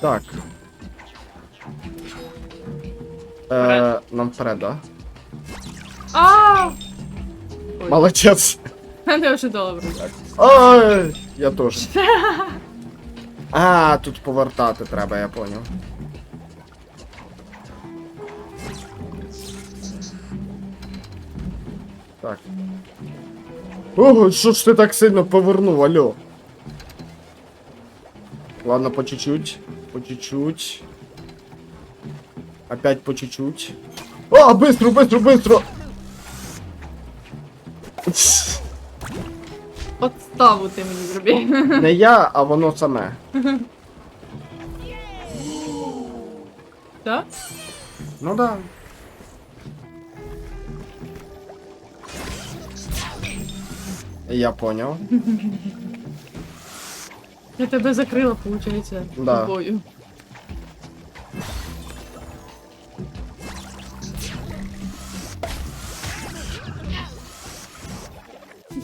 Так. Е, нам вперед, да? А! Молодець. мене вже добре. Ой, я теж. А, тут повертати треба, я поняв. Так. Ого, що ж ти так сильно повернув, алло? Ладно, по чуть-чуть. По чуть-чуть. Опять по чуть-чуть. А, быстро, быстро, быстро! Подставу ти мені зробив. Не я, а воно саме. Так? Ну да. Я понял. Я тебе закрила, виходить, Да. тобою.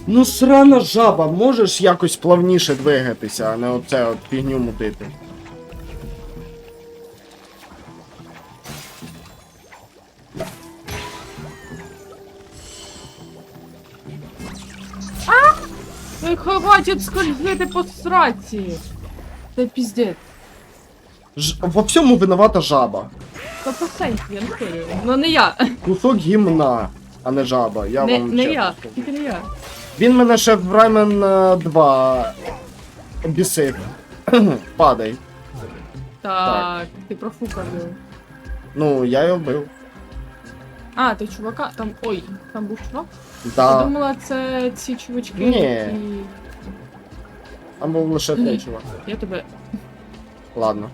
Ну срана жаба, можеш якось плавніше двигатися, а не оце от фігню мутити. Хватит скользити по сраці. Це піздець. Ж... Во всьому винувата жаба. Та по сенсі, я не спорю. Ну не я. Кусок гімна, а не жаба. Я Не, вам не чесно я. скажу. Тільки не я. Він мене ще в Раймен 2 бісив. Падай. Так, ти профукав його. Ну, я його бив. А, ти чувака, там. Ой, там був чувак. Я Да. думала, це ці чувачки, Ні. які. Там був лише той чувак. Я тебе Ладно.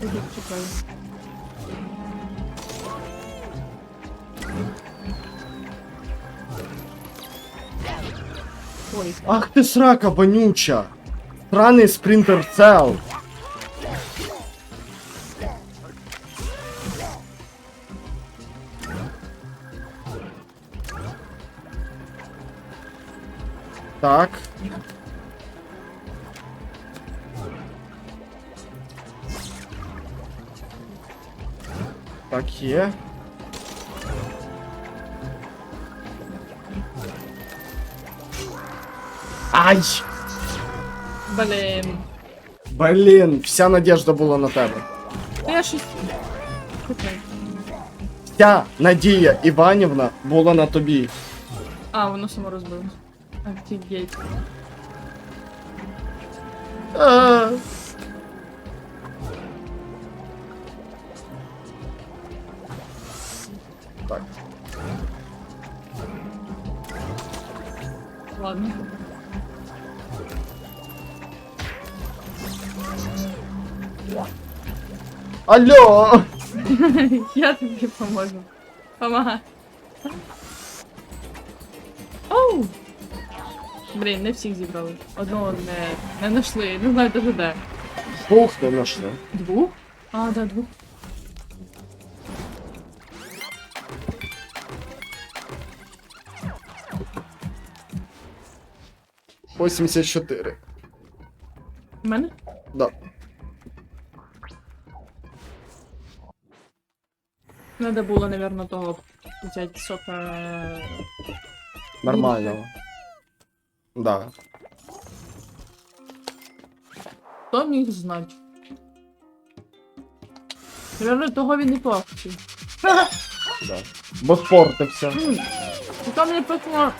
чекаю. Ой, Ах ти срака вонюча! Сраний спринтер цел! Так. Так є. Ай! блін. Блін, вся надежда була на тебе. Та я щось. Окей. Вся надія Іванівна була на тобі. А, воно само розбилось. Офігеть. А. Так. Ладно. Алло! Я тобі поможу. Помагай. Оу! Блін, не всіх зібрали. Одного не, не знайшли. Не знаю даже де. Ух ти нашли. Двох? А, да, двох. Восемьдесят чотири. У мене? Да. Надо було, наверное, того взяти сока. Нормально. Да. Хто міг знати? Наверное, того він і плавчий. да. Бо спортився. Там мені писано,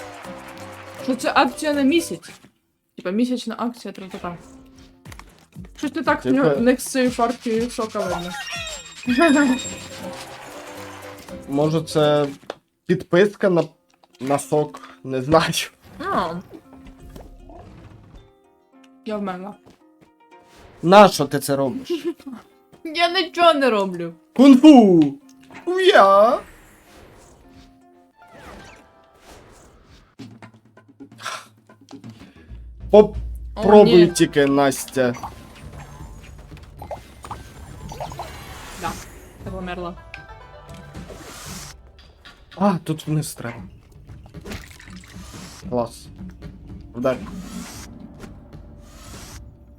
що це акція на місяць. Типа місячна акція тра-та-та. Щось не так Типа- в них з цією партією сока видно. Може це підписка на, на сок, не знаю. А. Я вмерла. Нащо ти це робиш? Я нічого не роблю. Кунг-фу! Уя! Попробуй ні. тільки, Настя. Да, я померла. А, тут вниз треба. Клас. Вдарь.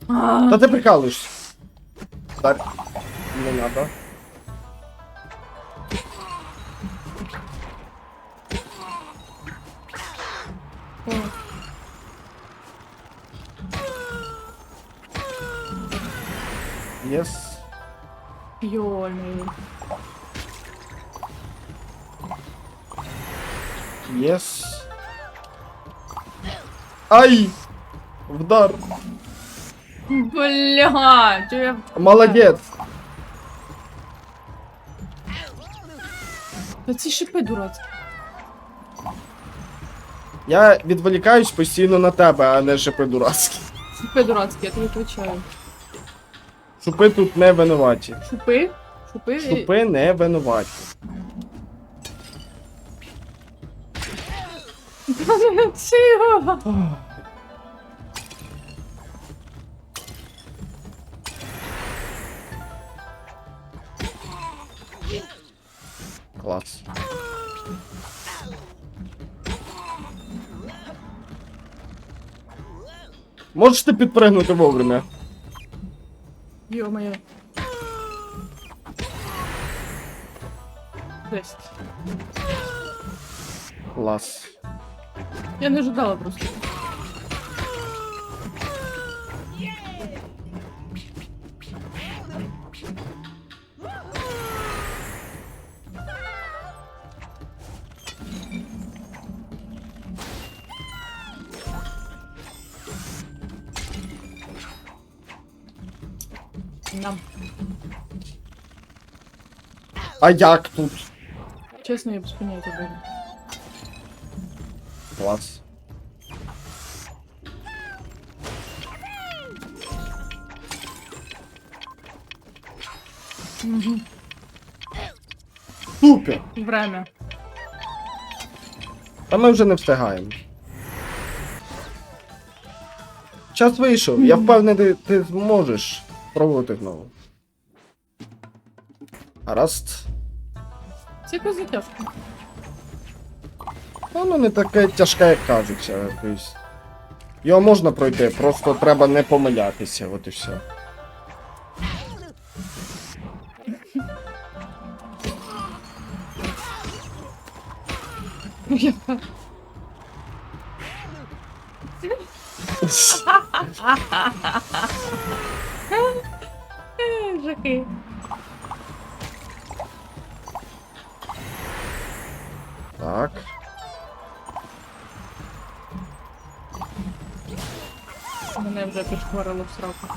А, Та ти прикалуєшся. Дар. Не надо. о. Єс. Йой. Єс. Ай! Вдар. Бля, чо я... Молодець. Та ці шипи дурацькі. Я відволікаюсь постійно на тебе, а не шипи дурацькі. Шипи дурацькі, я тобі відповідаю. Шупи тут не винуваті. Шупи? Шупи? Шупи не винуваті. Чого? Клас. Можеш ти підпригнути вовремя? Йо-моє. Жесть. Клас. Я не ожидала просто. А як тут? Чесно, я без поняття буду. Клас. Угу. Супер! Время. Та ми вже не встигаємо. Час вийшов, я впевнений, ти зможеш спробувати знову. Гаразд. Це якось затяжко. Воно не таке тяжке, як кажеться. Тобто, Його можна пройти, просто треба не помилятися, от і все. Яка? Жахи. Так. Мене вже пішкварило в сраку.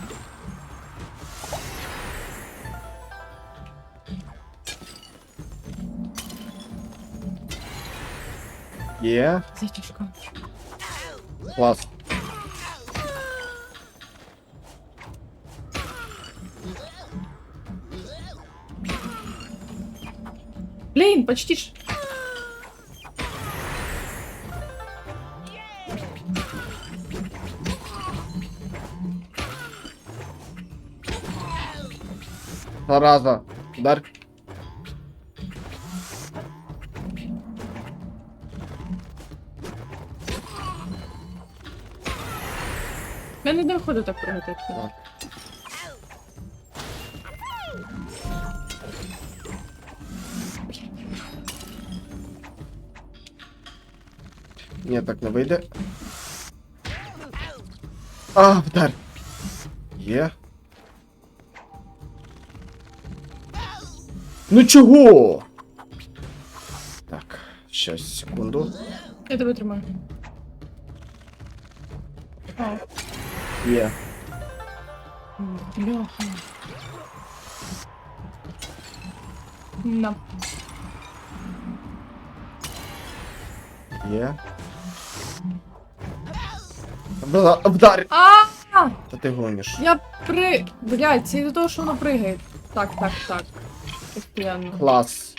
Є. Затяжко. Клас. Блін, почти ж. Зараза. Удар. Я не доходить так пригати. Ні, так не вийде. А, вдар. Є. Ну чого? Так, щас, секунду. Я тебе тримаю. О, Є. бляха. На. Є. Бла- Вдар! А! Та ти гониш. Я при... Блядь, це із-за того, що воно пригає. Так, так, так. Постоянно. Клас.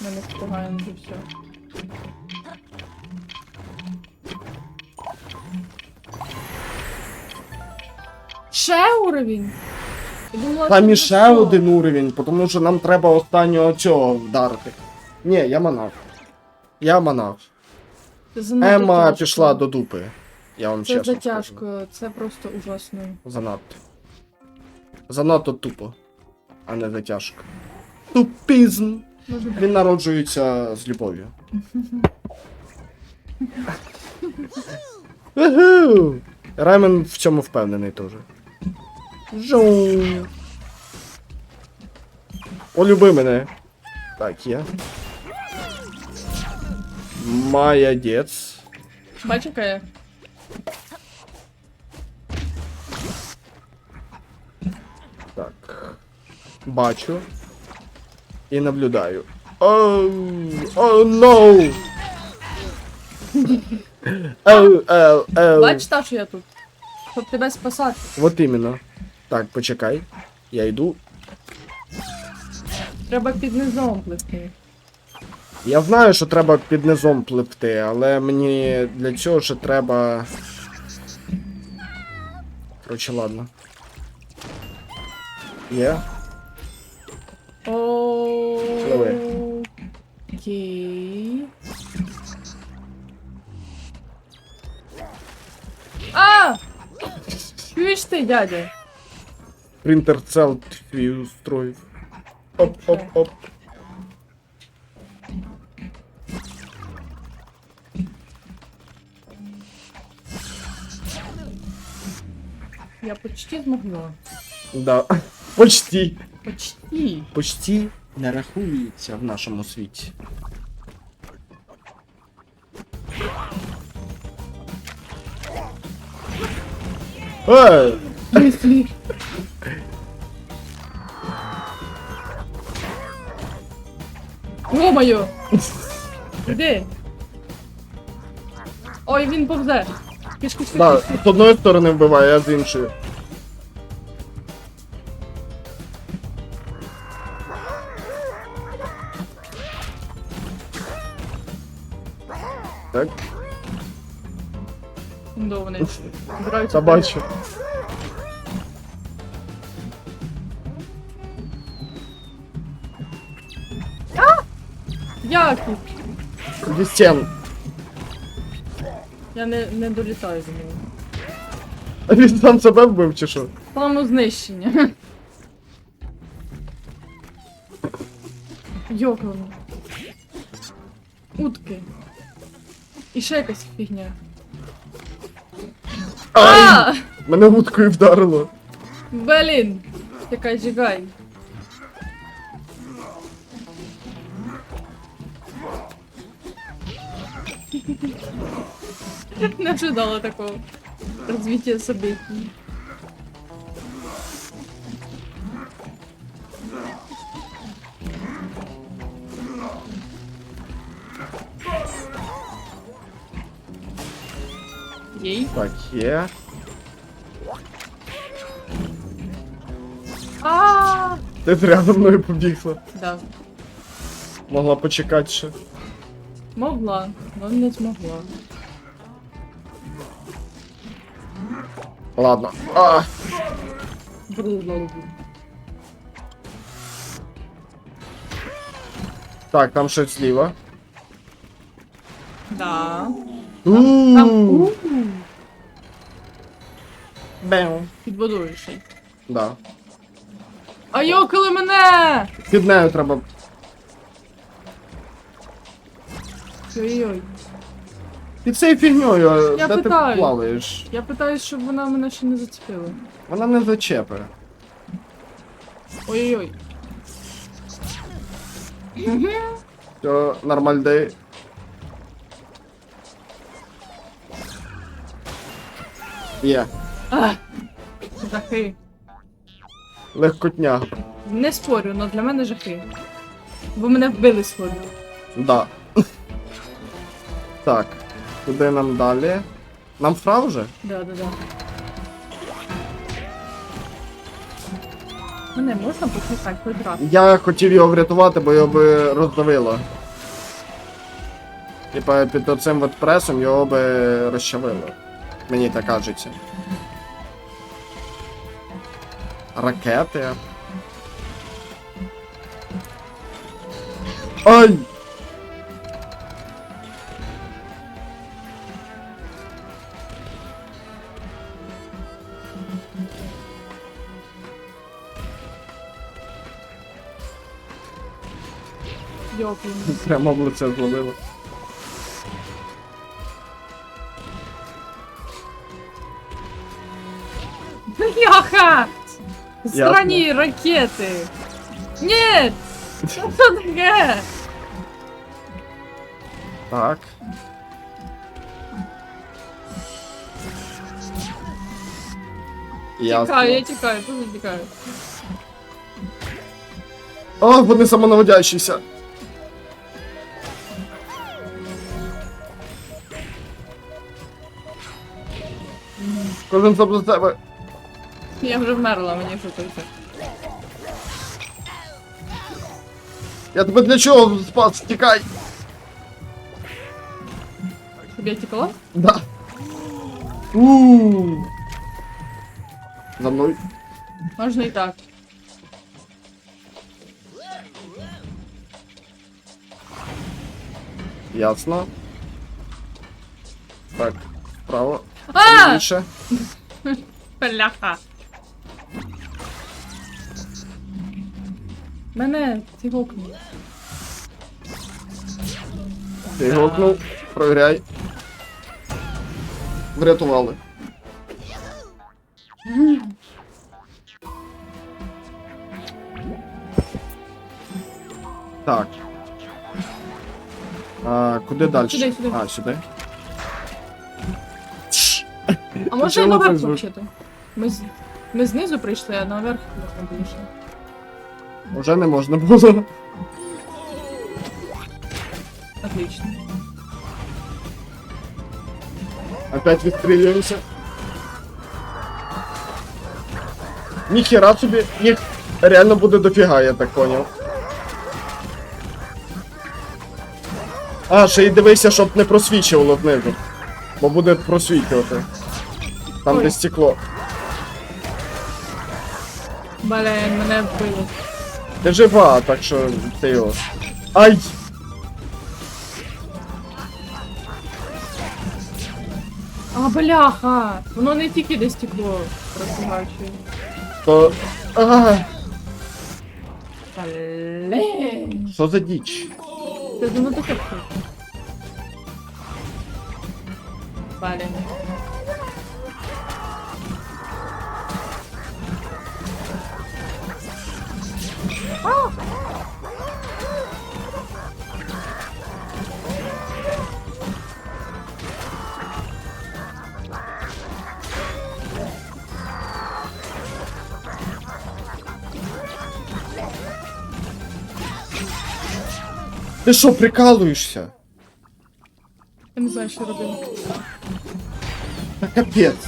Ми не встигаємо вже все. Ще уровень? Я думала, Там це і ще один уровень, тому що нам треба останнього цього вдарити. Ні, я монах. Я. Це занадто Ема тяжко. пішла до дупи. Я вам Це чесно скажу. затяжко, це просто ужасно. Занадто. Занадто тупо, а не затяжко. Тупізм. Він народжується з любов'ю. Раймен в цьому впевнений теж. Жу. Полюби мене. Так. Молодець. Бачиш, яка я? Бачу. І наблюдаю. Оу, о, no! Оу, оу, оу. Бачиш, та, що я тут? Щоб тебе спасати. Вот іменно. Так, почекай. Я йду. Треба під низом пливти. Я знаю, що треба під низом пливти, але мені для цього ще треба. Короче, ладно. Є. Пливи. Окей. А! Чуєш ти, дядя? Принтер цел твій устроїв. Оп, оп, оп. Я почти змогла. Да. Почти. Почти. Почти не рахується в нашому світі. Ей! Ё-моё! Іди! Ой, він повзе! Пішки Да, з одної сторони вбиває, а з іншої. Збираються. собачу. Як? Дістен. Я не, не долітаю до нього. А він сам себе вбив чи що? Плану знищення. Йокало. Утки. І ще якась фігня. Ай! Мене вудкою вдарило. Блін! яка чекай. Не ожидала такого развития событий. Ей. Так, є. А, Ти зря за мною побігла. Да, Могла почекати ще. могла, но не змогла. Ладно. А, Брудно. так, там щось зліва. Да. Там Бем. під водою ще. Да. А йокали мене! Під нею треба. Ой-ой. Під цією фігньою, Я де питаю. ти плаваєш? Я питаюсь, щоб вона мене ще не зацепила. Вона не зачепи. Ой-ой-ой. Все, нормальдей. Є. А! Жахи. Легкотня. Не спорю, але для мене жахи. Бо мене вбили сходу. Да. Так. Куди нам далі? Нам вправо вже? Да, да, да. Мене можна покликати хоч раз? Я хотів його врятувати, бо його би роздавило. Типа під оцим от пресом його би розчавило. Мені так кажеться. Ракети. Ай! Прямо в лице зловило. Срані ракети! Ні! Що це таке? Так. Тікаю, я тікаю, дуже тікаю. О, вони самонаводящіся. Кожен за себе. Я вже вмерла, мені що тут. Я тебе для чого спас? Тікай! Щоб я тікала? Да. Ууу. За мною. Можна і так. Ясно. Так, вправо. А! Більше. Бляха! Мене ти гукнув. Ти гукнув. Провіряй. Врятували. Так. А, куди далі? Сюди, сюди. А, сюди. А може і наверх взагалі? Ми, з... ми знизу прийшли, а наверх можна було ще. Уже не можна було. Отлично. Опять відстрілюємося. Ніхера собі, їх реально буде дофіга, я так поняв. А, ще й дивися, щоб не просвічувало знизу. Бо буде просвічувати. Там, Ой. де стекло. Блін, мене вбили. Ти жива, так що ти його. Ай! А, бляха! Воно не тільки десь стекло розбагачує. То. А, Блін. що за діч? Це воно таке. Блін. Ти що, прикалуєшся? Я не знаю, що робити. Та капець.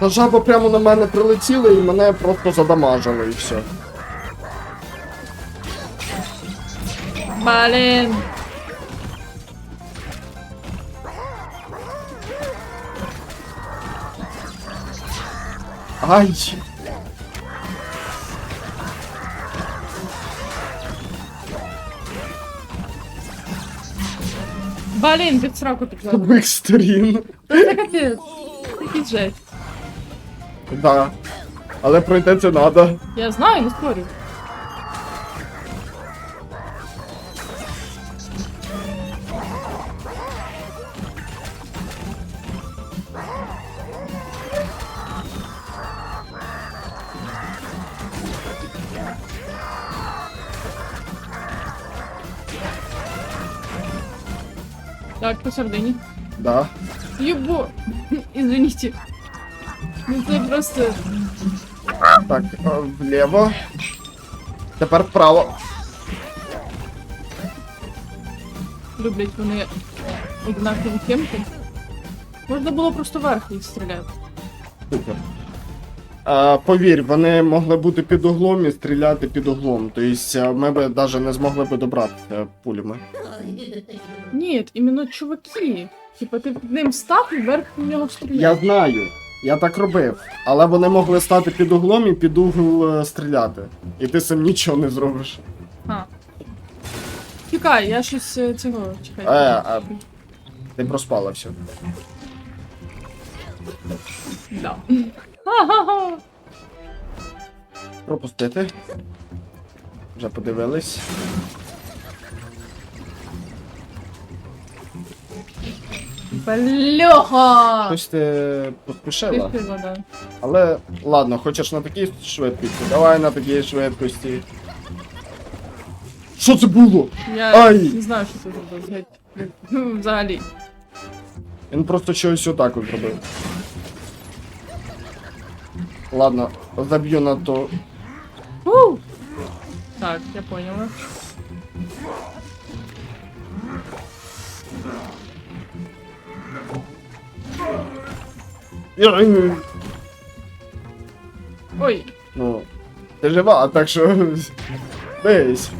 Та жаба прямо на мене прилетіла і мене просто задамажили і все. Блін. Ай! Блін, під сраку З підвели. обох сторін. Це капець. Такий жесть. Да. Але пройти це надо. Я знаю, не спорю. Так, посередині. Да. Ебо! Извините. Ну це просто... Так, е, вліво. Тепер вправо. люблять вони однакові кемки. Можна було просто вверх їх стріляти. Супер. А, повір, вони могли бути під углом і стріляти під углом. Тобто ми б навіть не змогли б добратися пулями. Ні, іменно чуваки. Типа ти під ним став і вверх в нього стріляв. Я знаю, я так робив. Але вони могли стати під углом і під угол е, стріляти. І ти сам нічого не зробиш. А. Чекай, я щось е, цього чекай. Е, а- Ти проспала все. Да. Ха-ха-ха. Пропустити. Вже подивились. Бляха! Хтось ти поспішила. Але ладно, хочеш на такій швидкості? Давай на такій швидкості. Що це було? Я Ай! не знаю, що це зробив. геть. Ну, взагалі. Він просто щось отак от зробив. Ладно, заб'ю на то. Фу! Так, я поняла. Ой, Ну, ти жива, так що. Десь.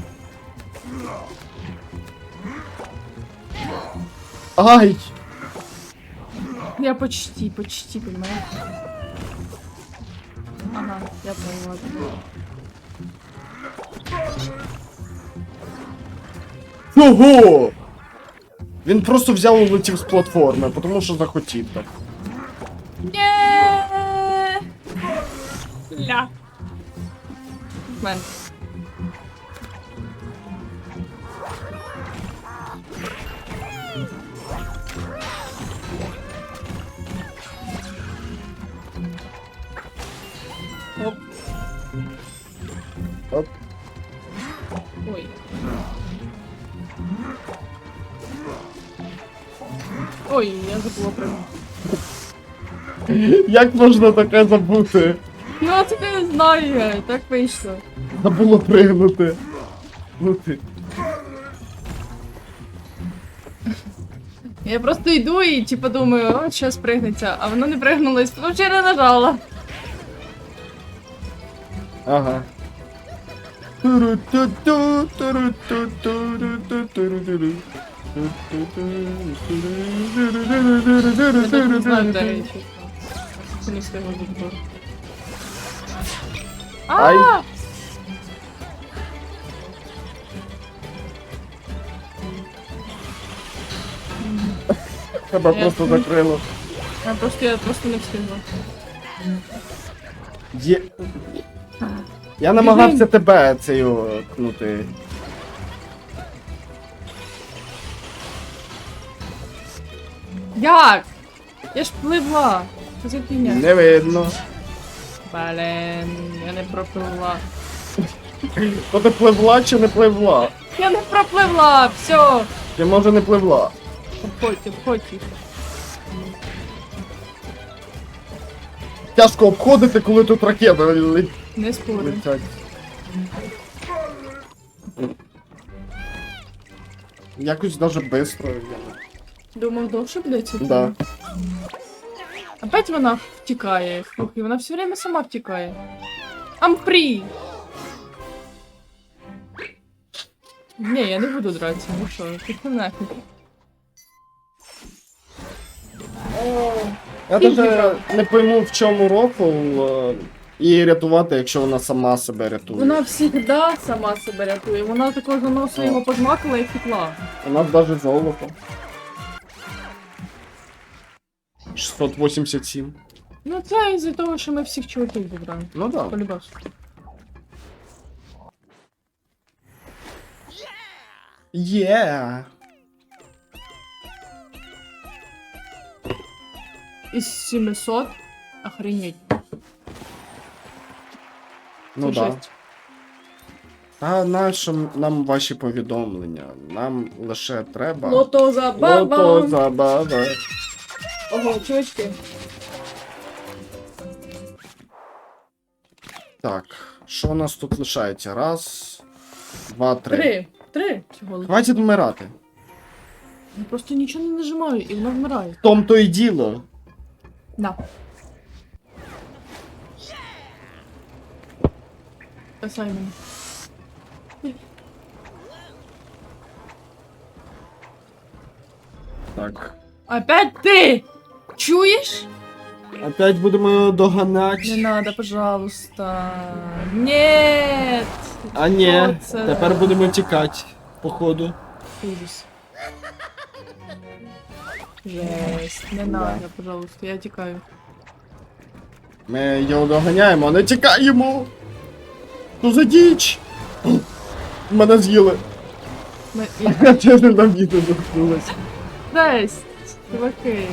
Ай! я почти, почти, понимаешь? Ага, я поняла. Ого! Він просто взяв і летів з платформи, тому що захотів так. Є! Ля. Мен. Як можна таке забути? Ну, а це не знаю, я, так вийшло. Забуло пригнути. Ну ти. Я просто йду і типу думаю, о, щас пригнеться, а воно не пригнулось, тому що я не нажала. Ага. Туру-ту-ту. Я навіть не знаю, де речі. Це не встигла тут. Ай. А! Тебе Я- просто закрило. Я просто я просто не встигла. Є... Я намагався тебе цею кнути. Як? Я ж пливла. За фігня? Не видно. Блін, я не пропливла. То ти пливла чи не пливла? Я не пропливла! Все! Ти може не пливла. Обходьте, обходьте. Тяжко обходити, коли тут ракети ле- Не спорю. летять. Якось даже бистро. я- Думав, довше буде це? Да. Опять вона втікає. Фух, і вона все время сама втікає. Ампрі! Ні, я не буду дратися, ну що, пішли нафіг. Я даже не пойму, в чому рофл е, її рятувати, якщо вона сама себе рятує. Вона завжди сама себе рятує. Вона такого за носа його пожмакала і втекла. Нас даже золото. 687. Ну це із-за того, що ми всіх чуваків забрали. Ну да. Полюбався. Є. Із 700. Охренеть. Ну Це да. жесть. А нащо нам ваші повідомлення? Нам лише треба. Лото забава. Лото забава. Чувачки. Так, що у нас тут лишається? Раз, два, три. Три. Три. Чого? лише? Хватить вмирати. Я просто нічого не нажимаю, і вона вмирає. В том то і діло. На. Спасай мене. Так. Опять ти! Чуєш? Опять будемо Не надо, пожалуйста. Нет! А ні, це? тепер будемо тікати, походу. Ужас. Жесть. Не надо, пожалуйста, я тікаю. Ми його доганяємо, а не тікаємо. Що за діч? Мене з'їли. Я... Чесно на відео заткнулась. Жесть. чуваки.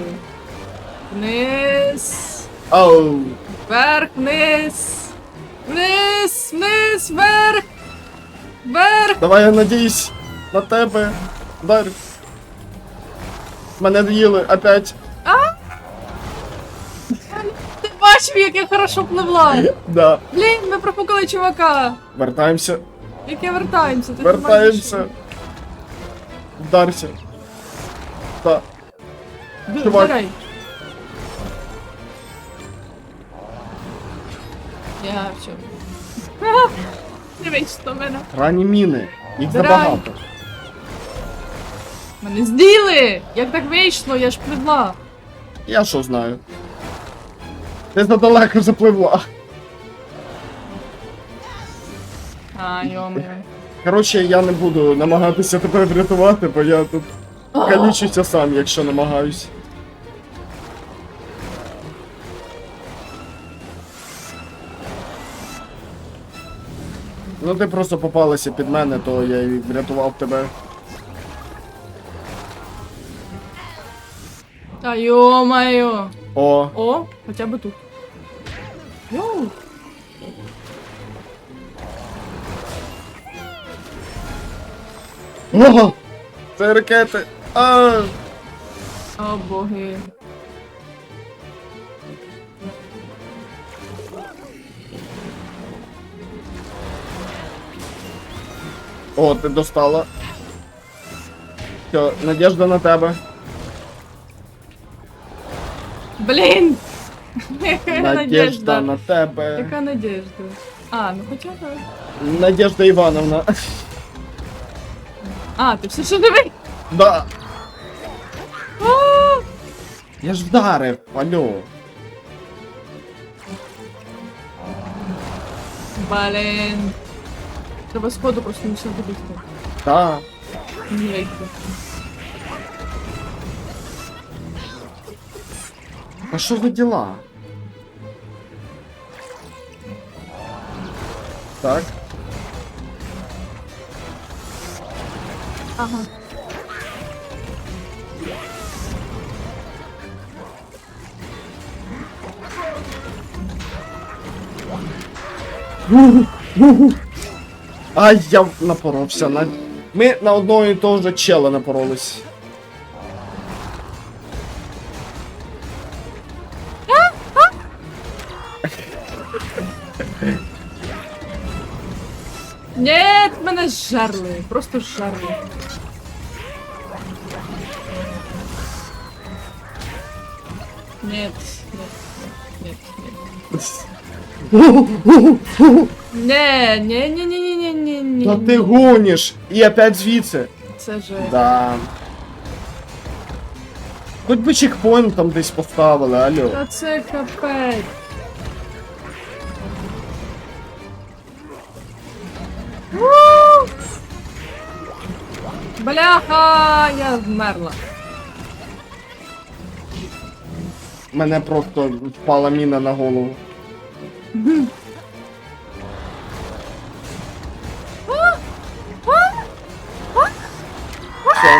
Вниз. Ау. Вверх, вниз. Вниз, вниз, вверх. Вверх. Давай я надіюсь на тебе. Дар. Мене доїли опять. А? Ти бачив, як я хорошо пливла. Да. Блін, ми пропукали чувака. Вертаємося. Як я вертаємося? Ти Вертаємося. Вдарся. Так. Чувак. Давай. Я все. Дивись, що в мене. Ранні міни. Їх забагато. Мене зділи! Як так вийшло? Я ж пливла. Я що знаю. Ти задалеко запливла. А, йомаю. Коротше, я не буду намагатися тебе врятувати, бо я тут калічуся сам, якщо намагаюсь. Ну ти просто попалася під мене, то я і врятував тебе. Та йомаю. О, О, хоча б тут. Йоу. Ого! Це ракети! А! О, боги. О, ти достала. Все, надіжда на тебе. Блін! Яка Надіжда надежда. на тебе. Яка надежда? А, ну хоча б. Надежда Івановна. А, ти все ще живий? Да. А! Я ж вдарив, алло. Блін. Треба сходу просто не все добігти. Та. Ні, вийти. А що за діла? Так. Ага. Ай, я напоровся на. Ми на одного і того ж чела напоролись. Нет, мене зжерли. Просто зжерли. Нет, нет, нет, нет. Не, не, не, не, не. Та ти гониш! І опять звідси. Це же. Да. Хоч би чекпоінт там десь поставили, алло. Та це капець. Бляха, я вмерла. Мене просто впала міна на голову.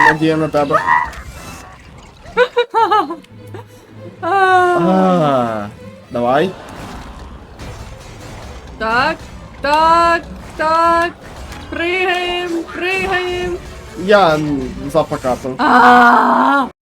надія на тебе. А, Давай. Так, так, так. Пригаємо, пригаємо. Я м, запокатав. А!